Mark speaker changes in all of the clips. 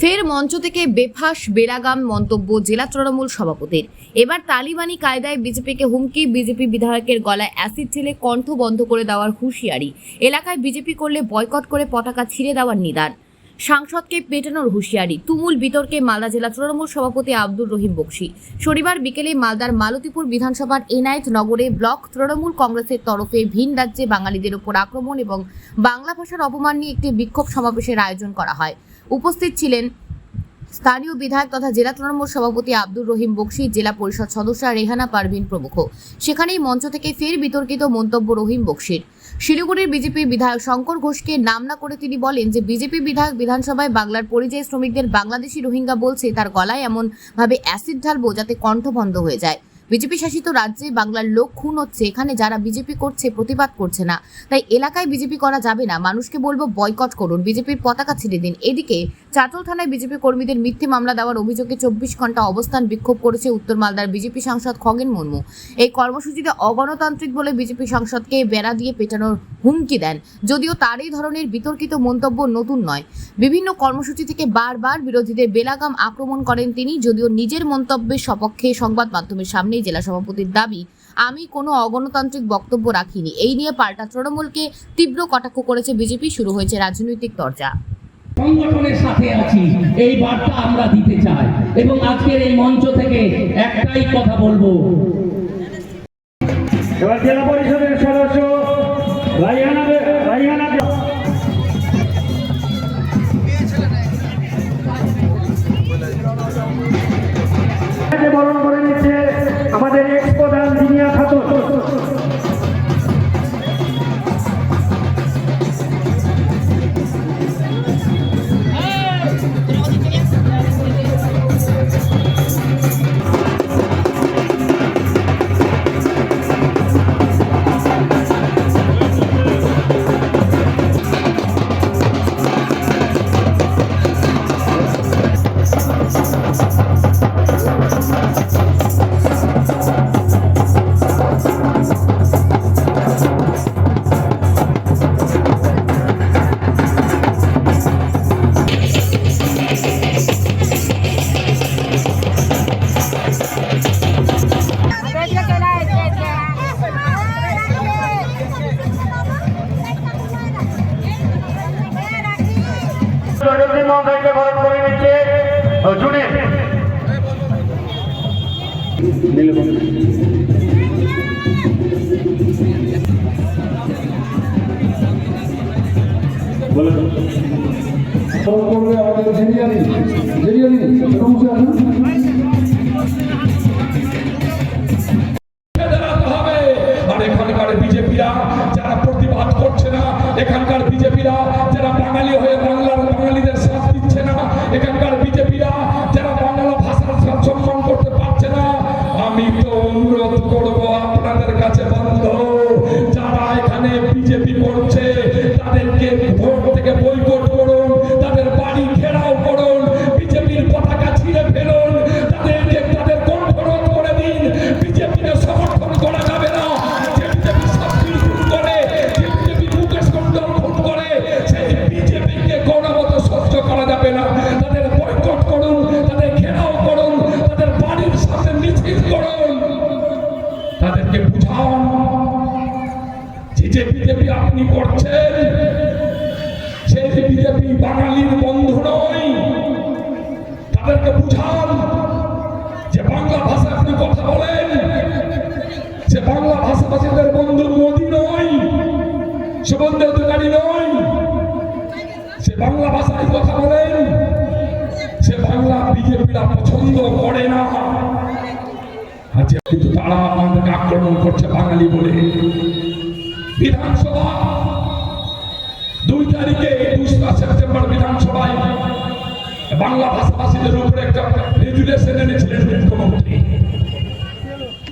Speaker 1: ফের মঞ্চ থেকে বেফাস বেরাগাম মন্তব্য জেলা তৃণমূল সভাপতির। এবার তালিবানি কায়দায় বিজেপিকে হুমকি, বিজেপি বিধায়কের গলায় অ্যাসিড ঢেলে কণ্ঠ বন্ধ করে দেওয়ার হুঁশিয়ারি। এলাকায় বিজেপি করলে বয়কট করে পতাকা ছিঁড়ে দেওয়ার নিদান। সাংসদকে পেটানোর হুঁশিয়ারি। তুমুল বিতর্কে মালদা জেলা তৃণমূল সভাপতি আব্দুর রহিম বক্সি। শনিবার বিকেলে মালদার মালতীপুর বিধানসভার এনায়েত নগরে ব্লক তৃণমূল কংগ্রেসের তরফে ভিন রাজ্যে বাঙালিদের উপর আক্রমণ এবং বাংলা ভাষার অপমান নিয়ে একটি বিক্ষোভ সমাবেশের আয়োজন করা হয়। উপস্থিত ছিলেন স্থানীয় বিধায়ক তথা জেলা তৃণমূল সভাপতি আব্দুর রহিম বক্সি, জেলা পরিষদ সদস্য রেহানা পারভিন প্রমুখ। সেখানেই মঞ্চ থেকে ফের বিতর্কিত মন্তব্য রহিম বক্সির। শিলিগুড়ির বিজেপি বিধায়ক শঙ্কর ঘোষকে নাম না করে তিনি বলেন যে, বিজেপি বিধায়ক বিধানসভায় বাংলার পরিযায়ী শ্রমিকদের বাংলাদেশি রোহিঙ্গা বলছে, তার গলায় এমন ভাবে অ্যাসিড ঢালবো যাতে কণ্ঠ বন্ধ হয়ে যায়। বিজেপি শাসিত রাজ্যে বাংলার লোক খুন হচ্ছে, এখানে যারা বিজেপি করছে প্রতিবাদ করছে না। তাই এলাকায় বিজেপি করা যাবে না, মানুষকে বলব বয়কট করুন, বিজেপির পতাকা ছিঁড়ে দিন। এদিকে চাটল থানায় বিজেপি কর্মীদের মিথ্যে মামলা দেওয়ার অভিযোগে চব্বিশ ঘণ্টা অবস্থান বিক্ষোভ করেছে উত্তর মালদার বিজেপি সাংসদ খগেন মুর্মু। এই কর্মসূচিতে অগণতান্ত্রিক বলে বিজেপি সাংসদকে বেড়া দিয়ে পেটানোর হুমকি দেন, যদিও তার এই ধরনের বিতর্কিত মন্তব্য নতুন নয়। বিভিন্ন কর্মসূচি থেকে বারবার বিরোধীদের বেলাগাম আক্রমণ করেন তিনি, যদিও নিজের মন্তব্যের সপক্ষে সংবাদ মাধ্যমের সামনেই জেলা সভাপতির দাবি আমি কোনো অগণতান্ত্রিক বক্তব্য রাখিনি। এই নিয়ে পাল্টা তৃণমূলকে তীব্র কটাক্ষ করেছে বিজেপি। শুরু হয়েছে রাজনৈতিক চর্চা
Speaker 2: সংগঠনের সাথে আছি। এই বার্তা আমরা দিতে চাই। এবং আজকের এই মঞ্চ থেকে একটাই কথা বলব।
Speaker 3: এবার জেলা পরিষদের সদস্য রাইহানা রাইহানা বরণ করে
Speaker 4: করবে আমাদের জেরিয়ানি জেরিয়ানি রুমসে আসুন
Speaker 5: দাঁড়াতে হবে আর এখানকার বিজেপিরা যারা প্রতিবাদ করছে না, এখানকার বিজেপিরা যারা বাঙালি বাংলার বাঙালিদের সাথ দিচ্ছে না, এখানকার বিজেপিরা যারা বাংলা ভাষার করতে পারছে না, আমি তো অনুরোধ করব আপনাদের কাছে বন্ধ। যারা এখানে বিজেপি করছে তাদেরকে যে বিজেপি আপনি করছেন, সেই বিজেপি বাঙালির বন্ধু নয়। তাদেরকে বুঝান, যে বাংলা ভাষা আপনি কথা বলেন সে বাংলা ভাষাভাষীদের বন্ধু মোদী নয় সুবন্ধ অধিকারী নয়, সে বাংলা ভাষায় কথা বলেন, সে বাংলা বিজেপিরা পছন্দ করে না। আচ্ছা কিন্তু তারা আমাদেরকে আক্রমণ করছে বাঙালি বলে। বিধানসভা। দুই তারিখে একুশটা সেপ্টেম্বর বিধানসভায় বাংলা ভাষাভাষীদের উপরে একটা রেজুলেশন এনেছিলেন মুখ্যমন্ত্রী।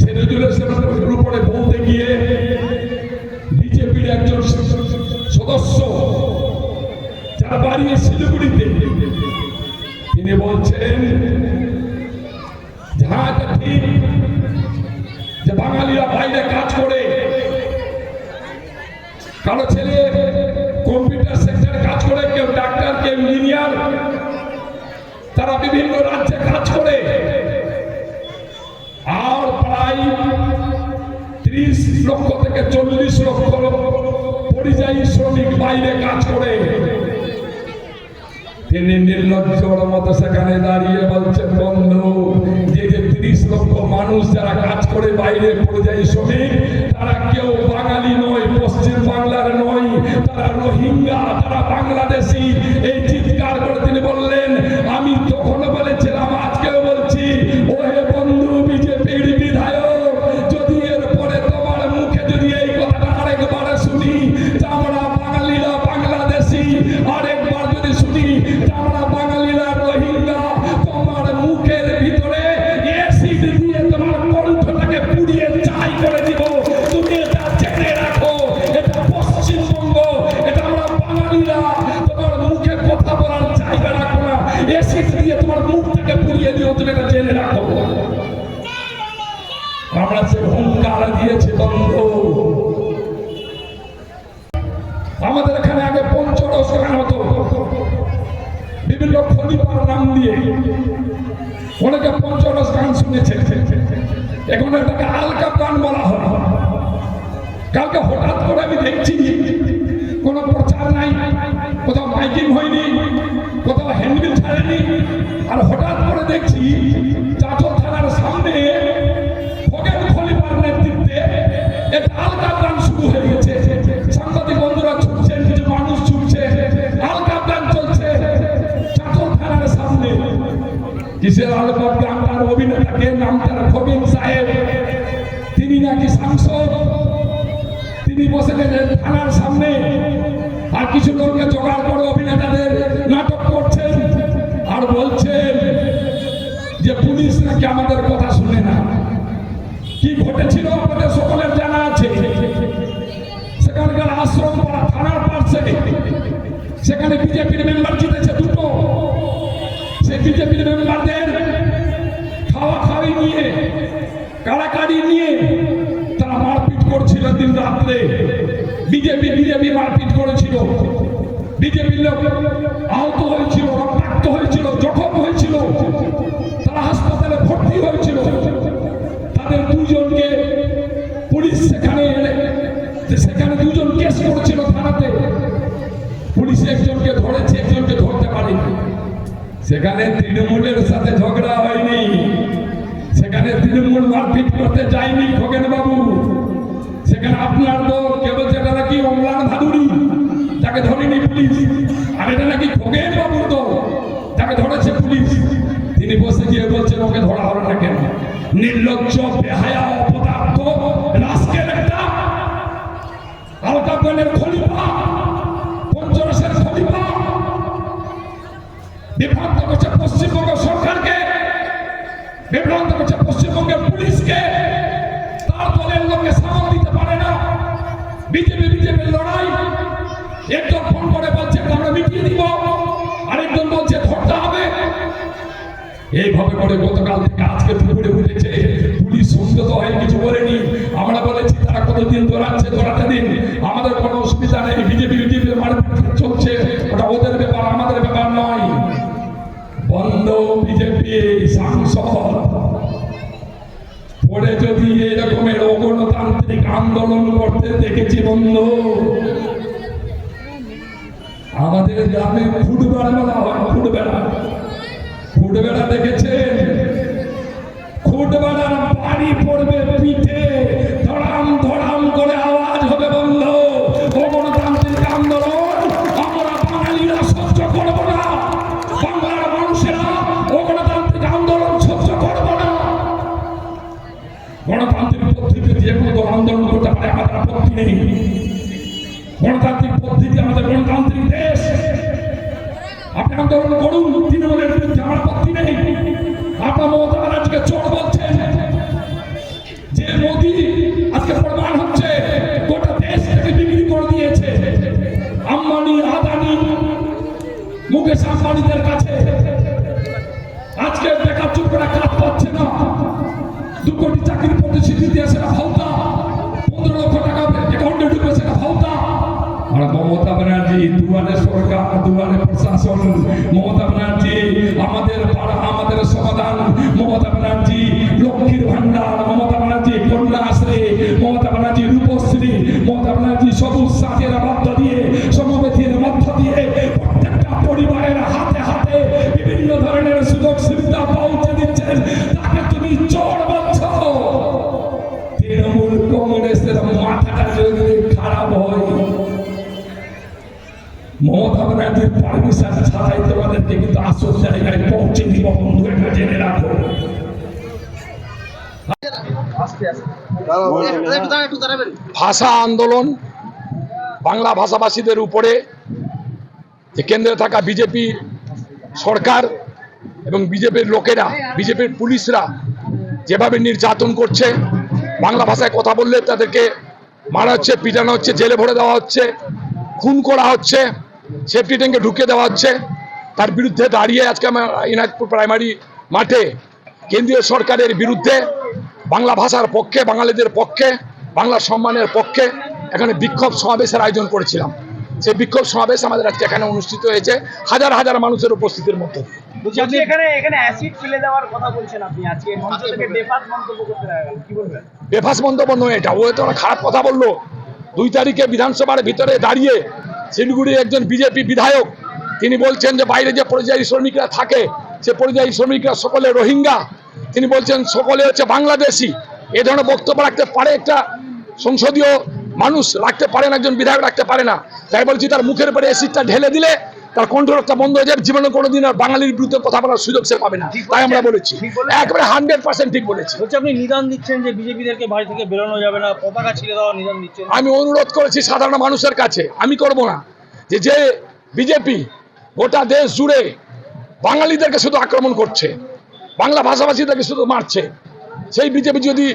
Speaker 5: সেই রেজুলেশনের উপরে বলতে গিয়ে বিজেপির একজন সদস্য যারা বাড়িয়ে শিলিগুড়িতে তিনি বলছেন যে হ্যাঁ এটা ঠিক যে বাঙালিরা বাইরে কাজ করে কারও ছেলে কম্পিউটার সেক্টরে কাজ করে, কেউ ডাক্তার কেউ ইঞ্জিনিয়ার তারা বিভিন্ন রাজ্যে কাজ করে। আর প্রায় ত্রিশ লক্ষ থেকে চল্লিশ লক্ষ পরিযায়ী শ্রমিক বাইরে কাজ করে। তিনি নির্লজ্জর মতো সেখানে দাঁড়িয়ে বলছেন, বন্ধু, যে যে তিরিশ লক্ষ মানুষ যারা কাজ করে বাইরে পরিযায়ী শ্রমিক তারা কেউ বাঙালি নয় পশ্চিম বাংলার নয় তারা রোহিঙ্গা তারা বিভিন্ন খলিফার নাম দিয়ে অনেকে পঞ্চরস গান শুনেছে। এখন এটাকে আলকা গান বলা হয়। কালকে হঠাৎ করে আমি দেখছি, কোনো প্রচার নাই, কোথাও মাইকিং হয়নি, কোথাও হ্যান্ডবিল ছাড়েনি। আর হঠাৎ করে দেখছি, চাচল থানার সামনে খগেন খলিফার নেতৃত্বে একটা আলকা কিসের আলকা গানটার অভিনেতাকে নাম তার সাহেব। তিনি নাকি সাংসদ। তিনি বসে গেলেন থানার সামনে। আর কিছু লোককে জোগাড় করে অভিনেতাদের নাটক করছেন আর বলছেন যে পুলিশ নাকি আমাদের কথা শুনে না। কি ঘটেছিল আমাদের সকলের জানা আছে? সেখানকার আশ্রম থানার সেখানে বিজেপির মেম্বার জিতেছে। বিজেপির মেম্বারদের খাওয়া খাওয়াই নিয়ে, কাড়াকাড়ি নিয়ে তারা মারপিট করছিল দিন রাত্রে। বিজেপি বিজেপি মারপিট করেছিল। বিজেপির লোক আহত হয়েছিল, রক্তাক্ত হয়েছিল, জখম হয়েছিল। তারা হাসপাতালে ভর্তি হয়েছিল। তাদের দুজনকে পুলিশ সেখানে সেখানে দুজন কেস করেছিল থানাতে পুলিশ একজনকে ধরেছে একজনকে ধরতে পারেনি সেখানে তৃণমূলের সাথে ঝগড়া হয়নি। সেখানে তৃণমূল মারপিট করতে যায়নি খগেন বাবু সেখানে আপনার তো কে বলছে এটা নাকি অম্লান ভাদুরী তাকে ধরেনি পুলিশ। আর এটা নাকি খগেন বাবুর তো তাকে ধরেছে পুলিশ। তিনি বসে গিয়ে বলছেন, ওকে ধরা হলো না কেন? নির্লজ্জ, বেহায়া, অপদার্থ রাস্কের একটা আলকাপনের খলিফা। বিজেপির লড়াই, একজন ফোন করে বলছে, আমরা মিটিয়ে দিব। আরেকজন বলছে, ধরতে হবে। এইভাবে করে গতকাল থেকে আজকে দুপুরে উঠেছে। পুলিশ সংযত হয়ে, কিছু বলেনি। আমরা বলেছি, তারা কতদিন দৌড়াচ্ছে, দৌড়াতে দিন। আমাদের কোনো অসুবিধা নেই, বিজেপি বিজেপি মারপিট চলছে। ওটা ওদের ব্যাপার, আমাদের ব্যাপার নয়। বন্ধ বিজেপি সাংসদ। পরে যদি এরকমের অগণতান্ত্রিক আন্দোলন করতে দেখেছি, বন্ধু, আমাদের গ্রামে ফুটবেড়া মেলা হয় ফুটবেড়া ফুটবেড়া দেখেছেন? ফুটবেড়ার বাড়ি পড়বে পিঠে। মোদি আজকে প্রমাণ পাচ্ছে না। পনেরো টাকা অ্যাকাউন্টে ঢুকবে সেটা ভাওতা আর মমতা ব্যানার্জি, দুয়ারে সরকার, দুয়ারে প্রশাসন। মমতা ব্যানার্জি, আমাদের আমাদের সমাধান। মমতা ব্যানার্জি, লক্ষ্মীর ভান্ডার
Speaker 4: ভাষা আন্দোলন, বাংলা ভাষাভাষীদের উপরে কেন্দ্রে থাকা বিজেপি সরকার এবং বিজেপির লোকেরা, বিজেপির পুলিশরা যেভাবে নির্যাতন করছে, বাংলা ভাষায় কথা বললে তাদেরকে মারা হচ্ছে, পিটানো হচ্ছে, জেলে ভরে দেওয়া হচ্ছে, খুন করা হচ্ছে সেফটি ট্যাঙ্কে ঢুকে দেওয়া হচ্ছে। তার বিরুদ্ধে দাঁড়িয়ে আজকে আমার ইনাজপুর প্রাইমারি মাঠে কেন্দ্রীয় সরকারের বিরুদ্ধে বাংলা ভাষার পক্ষে বাঙালিদের পক্ষে বাংলা সম্মানের পক্ষে এখানে বিক্ষোভ সমাবেশের আয়োজন করেছিলাম। সেই বিক্ষোভ সমাবেশ আমাদের আজকে এখানে অনুষ্ঠিত হয়েছে হাজার হাজার মানুষের উপস্থিতির মধ্যে। দিয়ে।
Speaker 6: বলছি আপনি এখানে এখানে অ্যাসিড ফেলে দেওয়ার কথা বলছেন আপনি আজকে মঞ্চ থেকে বেফাস মন্তব্য করতে লাগলেন কি বলবেন?
Speaker 4: বেফাস মন্তব্য নয় এটা ও তো খারাপ কথা বলল। দুই তারিখে বিধানসভার ভিতরে দাঁড়িয়ে শিলিগুড়ির একজন বিজেপি বিধায়ক তিনি বলছেন যে বাইরে যে পরিযায়ী শ্রমিকরা থাকে সে পরিযায়ী শ্রমিকরা সকলে রোহিঙ্গা। তিনি বলছেন সকলে হচ্ছে বাংলাদেশি। এ ধরনের বক্তব্য রাখতে পারে একটা সংসদীয় মানুষ রাখতে পারেন একজন বিধায়ক রাখতে পারে না। তাই বলছি তার মুখের উপরে এসিডটা ঢেলে দিলে তার কণ্ঠরক্ষা বন্ধ হয়ে যাবে জীবনে কোনোদিন আর বাঙালির বিরুদ্ধে কথা বলার সুযোগ সে পাবে না। তাই আমরা বলেছি। একবারে হান্ড্রেড পার্সেন্ট ঠিক বলেছি।
Speaker 6: বলছি আপনি নিদান দিচ্ছেন যে বিজেপিদেরকে বাড়ি থেকে বেরোনো যাবে না পতাকা ছিঁড়ে দেওয়া নিদান দিচ্ছেন।
Speaker 4: আমি অনুরোধ করেছি সাধারণ মানুষের কাছে আমি করব না। যে যে বিজেপি গোটা দেশ জুড়ে বাঙালিদেরকে শুধু আক্রমণ করছে বাংলা ভাষাভাষীদেরকে শুধু মারছে। সেই বিজেপি যদি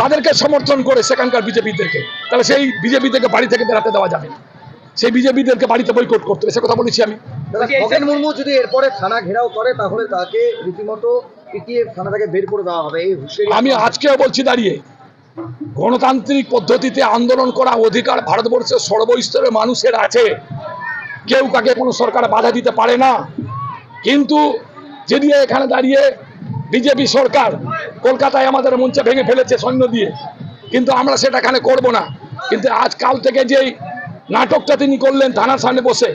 Speaker 4: তাদেরকে সমর্থন করে সেখানকার বিজেপিদেরকে তাহলে সেই বিজেপিদেরকে বাড়ি থেকে বেরাতে দেওয়া যাবে না। সেই বিজেপিদেরকে বাড়িতে বয়কট করতে সে কথা বলেছি আমি।
Speaker 7: খগেন মুর্মু যদি এরপরে থানা ঘেরাও করে তাহলে তাকে রীতিমতো পিটিয়ে থানা থেকে বের করে দেওয়া হবে এই
Speaker 4: আমি আজকেও বলছি দাঁড়িয়ে গণতান্ত্রিক পদ্ধতিতে আন্দোলন করা অধিকার ভারতবর্ষের সর্বস্তরের মানুষের আছে। কেউ কাকে কোনো সরকার বাধা দিতে পারে না। কিন্তু যদি এখানে দাঁড়িয়ে বিজেপি সরকার কলকাতায় আমাদের মঞ্চে ভেঙে ফেলেছে সৈন্য দিয়ে। কিন্তু আমরা সেটা এখানে করব না। কিন্তু আজ কাল থেকে যেই নাটকটা তিনি করলেন থানার সামনে বসে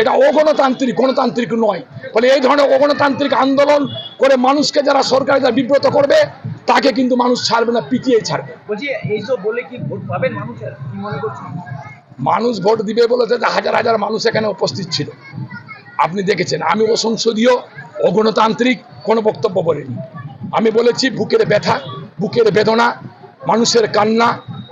Speaker 4: এটা অগণতান্ত্রিক গণতান্ত্রিক নয়। ফলে এই ধরনের অগণতান্ত্রিক আন্দোলন করে মানুষকে যারা সরকার যারা বিব্রত করবে তাকে কিন্তু মানুষ ছাড়বে না পিটিয়েই ছাড়বে।
Speaker 6: বলে কি ভোট পাবেন মানুষের? কি মনে করছেন?
Speaker 4: মানুষ ভোট দিবে বলেছে যে হাজার হাজার মানুষ এখানে উপস্থিত ছিল। আপনি দেখেছেন আমি অসংসদীয় অগণতান্ত্রিক কোনো বক্তব্য বলিনি। আমি বলেছি বুকের ব্যথা বুকের বেদনা মানুষের কান্না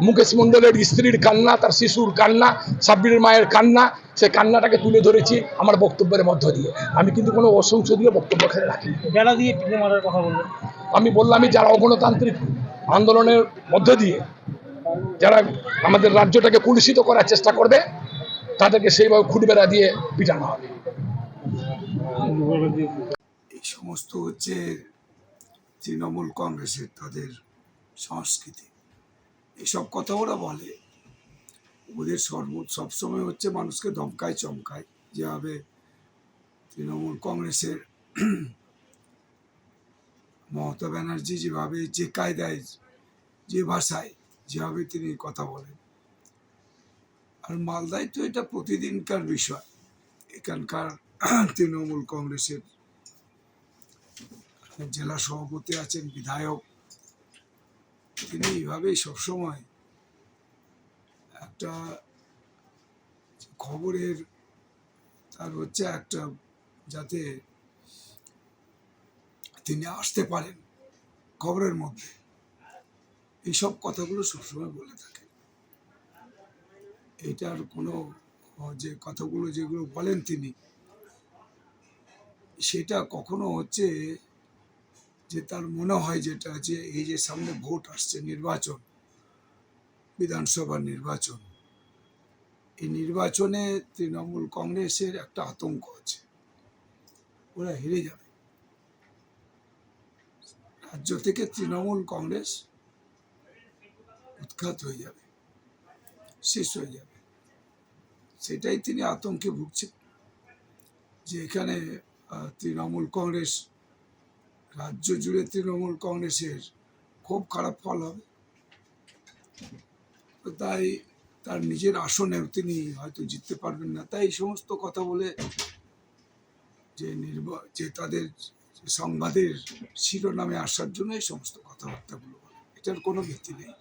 Speaker 4: মুকেশ মণ্ডলের স্ত্রীর কান্না তার শিশুর কান্না সাব্বিরের মায়ের কান্না সে কান্নাটাকে তুলে ধরেছি আমার বক্তব্যের মধ্য দিয়ে। আমি কিন্তু কোনো অসংসদীয় বক্তব্য এখানে রাখিনি।
Speaker 6: বেলা দিয়ে পিঠে মারার কথা বলবেন
Speaker 4: আমি বললামই যারা অগণতান্ত্রিক আন্দোলনের মধ্য দিয়ে যারা আমাদের রাজ্যটাকে কুলুষিত করার চেষ্টা করবে তাদেরকে সেইভাবে খুঁটবেড়া দিয়ে পিটানো হবে।
Speaker 8: সমস্ত হচ্ছে তৃণমূল কংগ্রেসের তাদের সংস্কৃতি। এসব কথা ওরা বলে। ওদের সর্ব, সবসময় হচ্ছে মানুষকে ধমকায়, চমকায় যেভাবে তৃণমূল কংগ্রেসের মমতা ব্যানার্জি যেভাবে যে কায়দায়, যে ভাষায় যেভাবে তিনি কথা বলেন। আর মালদায় তো এটা প্রতিদিনকার বিষয়। এখানকার তৃণমূল কংগ্রেসের জেলা সভাপতি আছেন বিধায়ক। তিনি এইভাবেই সবসময় একটা খবরের, তার হচ্ছে একটা যাতে তিনি আসতে পারেন খবরের মধ্যে। এইসব কথাগুলো সবসময় বলে থাকেন। এটার কোনো যে কথাগুলো যেগুলো বলেন তিনি, সেটা কখনো হচ্ছে যে তার মনে হয় যেটা যে এই যে সামনে ভোট আসছে নির্বাচন বিধানসভা নির্বাচন, এই নির্বাচনে তৃণমূল কংগ্রেসের একটা আতঙ্ক আছে। ওরা হেরে যাবে। রাজ্য থেকে তৃণমূল কংগ্রেস উৎখাত হয়ে যাবে, শেষ হয়ে যাবে। সেটাই তিনি আতঙ্কে ভুগছেন যে এখানে তৃণমূল কংগ্রেস রাজ্য জুড়ে তৃণমূল কংগ্রেসের খুব খারাপ ফল হবে। তাই তার নিজের আসনেও তিনি হয়তো জিততে পারবেন না। তাই সমস্ত কথা বলে যে নির্বা যে তাদের সংবাদের শিরোনামে আসার জন্য এই সমস্ত কথাবার্তাগুলো এটার কোনো ভিত্তি নেই।